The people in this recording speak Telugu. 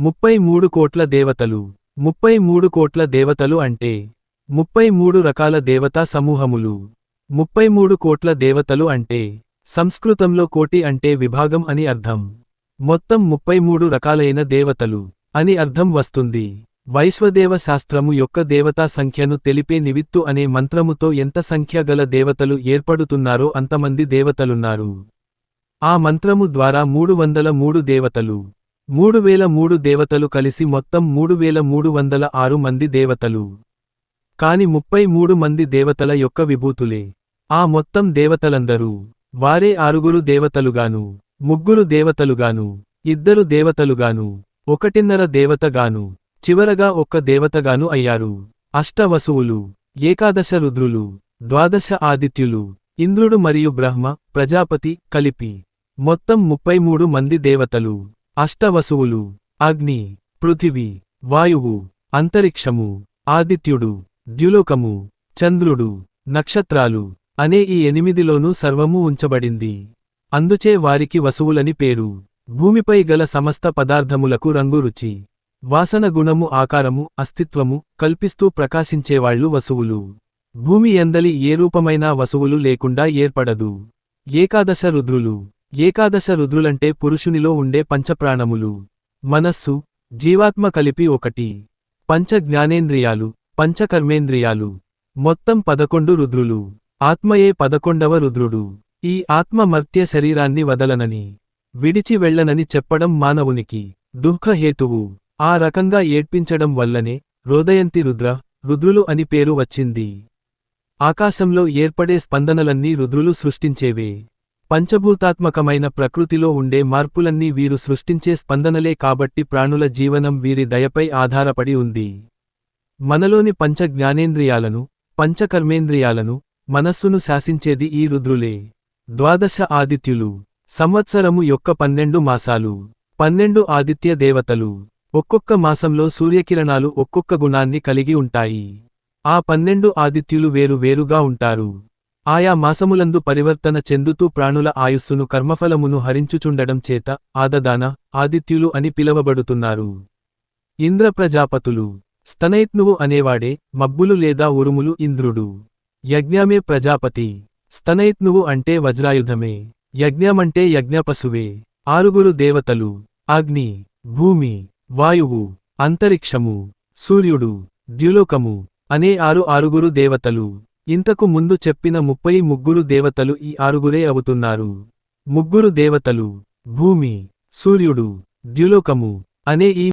ముప్పై మూడు కోట్ల దేవతలు. ముప్పై మూడు కోట్ల దేవతలు అంటే ముప్పై మూడు రకాల దేవతా సమూహములు. ముప్పై మూడు కోట్ల దేవతలు అంటే సంస్కృతంలో కోటి అంటే విభాగం అని అర్థం. మొత్తం ముప్పై మూడు రకాలైన దేవతలు అని అర్థం వస్తుంది. వైశ్వదేవ శాస్త్రము యొక్క దేవతా సంఖ్యను తెలిపే నివిత్తు అనే మంత్రముతో ఎంత సంఖ్య గల దేవతలు ఏర్పడుతున్నారో అంతమంది దేవతలున్నారు. ఆ మంత్రము ద్వారా మూడు వందల మూడు దేవతలు. మూడు వేల మూడు దేవతలు కలిసి మొత్తం మూడు వేల మూడు వందల ఆరు మంది దేవతలు. కాని ముప్పై మూడు మంది దేవతల యొక్క విభూతులే. ఆ మొత్తం దేవతలందరూ. వారే ఆరుగురు దేవతలుగాను ముగ్గురు దేవతలుగాను ఇద్దరు దేవతలుగాను ఒకటిన్నర దేవతగాను చివరగా ఒక్క దేవతగాను అయ్యారు. అష్టవసువులు ఏకాదశ రుద్రులు ద్వాదశ ఆదిత్యులు ఇంద్రుడు మరియు బ్రహ్మ ప్రజాపతి కలిపి మొత్తం ముప్పై మూడు మంది దేవతలు. అష్టవసువులు అగ్ని పృథివీ వాయువు అంతరిక్షము ఆదిత్యుడు ద్యులోకము చంద్రుడు నక్షత్రాలు అనే ఈ ఎనిమిదిలోనూ సర్వము ఉంచబడింది. అందుచే వారికి వసువులని పేరు. భూమిపై గల సమస్త పదార్థములకు రంగు రుచి. వాసన గుణము ఆకారము అస్తిత్వము కల్పిస్తూ ప్రకాశించేవాళ్ళు వసువులు. భూమి ఎందలి ఏ రూపమైనా వసువులు లేకుండా ఏర్పడదు. ఏకాదశ రుద్రులు. ఏకాదశ రుద్రులంటే పురుషునిలో ఉండే పంచప్రాణములు. మనస్సు జీవాత్మ కలిపి ఒకటి. పంచ జ్ఞానేంద్రియాలు పంచకర్మేంద్రియాలు. మొత్తం పదకొండు రుద్రులు. ఆత్మయే పదకొండవ రుద్రుడు. ఈ ఆత్మ మర్త్య శరీరాన్ని వదలనని. విడిచి వెళ్ళనని చెప్పడం మానవునికి. దుఃఖహేతువు ఆ రకంగా ఏడ్పించడం వల్లనే రోదయంతి రుద్ర రుద్రులు అని పేరు వచ్చింది. ఆకాశంలో ఏర్పడే స్పందనలన్నీ రుద్రులు సృష్టించేవే. పంచభూతాత్మకమైన ప్రకృతిలో ఉండే మార్పులన్నీ వీరు సృష్టించే స్పందనలే కాబట్టి ప్రాణుల జీవనం వీరి దయపై ఆధారపడి ఉంది. మనలోని పంచ జ్ఞానేంద్రియాలను పంచకర్మేంద్రియాలను మనస్సును శాసించేది ఈ రుద్రులే. ద్వాదశ ఆదిత్యులు సంవత్సరము యొక్క పన్నెండు మాసాలు. పన్నెండు ఆదిత్య దేవతలు. ఒక్కొక్క మాసంలో సూర్యకిరణాలు ఒక్కొక్క గుణాన్ని కలిగి ఉంటాయి. ఆ పన్నెండు ఆదిత్యులు వేరు వేరుగా ఉంటారు. ఆయా మాసములందు పరివర్తన చెందుతూ ప్రాణుల ఆయుస్సును కర్మఫలమును హరించుచుండడం చేత ఆదదాన ఆదిత్యులు అని పిలవబడుతున్నారు. ఇంద్రప్రజాపతులు. స్తనైత్నువు అనేవాడే మబ్బులు లేదా ఉరుములు ఇంద్రుడు. యజ్ఞమే ప్రజాపతి. స్తనైత్నువు అంటే వజ్రాయుధమే. యజ్ఞమంటే యజ్ఞపశువే. ఆరుగురు దేవతలు. అగ్ని భూమి వాయువు అంతరిక్షము సూర్యుడు ద్యులోకము అనే ఆరు ఆరుగురు దేవతలు. ఇంతకు ముందు చెప్పిన ముప్పై ముగ్గురు దేవతలు ఈ ఆరుగురే అవుతున్నారు. ముగ్గురు దేవతలు భూమి సూర్యుడు ద్యులోకము అనే ఈ